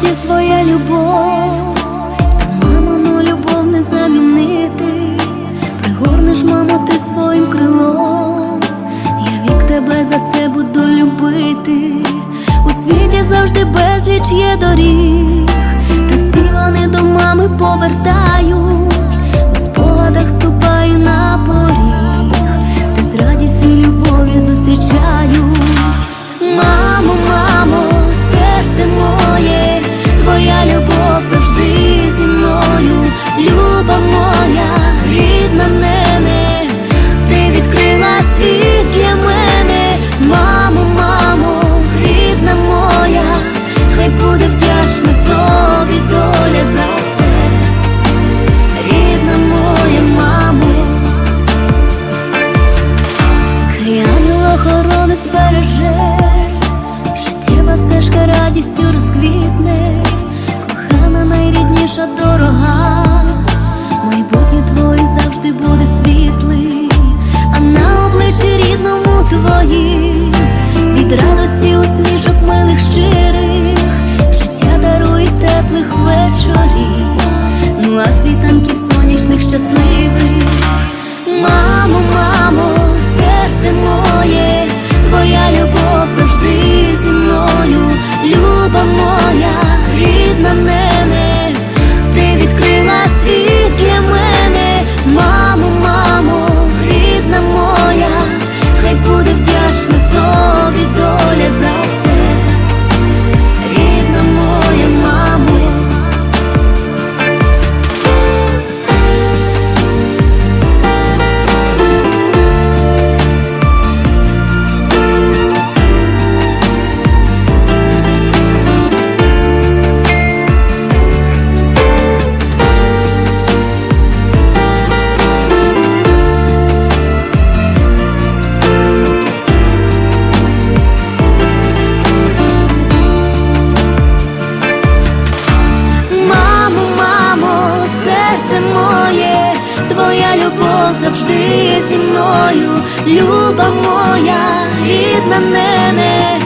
Житті своя любов, та мамину любов не замінити. Пригорнеш, мамо, ти своїм крилом. Я вік тебе за це буду любити. У світі завжди безліч є доріг, та всі вони до мами повертають. Від радості усмішок милих щирих, життя дарує теплих вечорів, ну а світанків сонячних щасливих. ти зі мною, люба моя, рідна нене.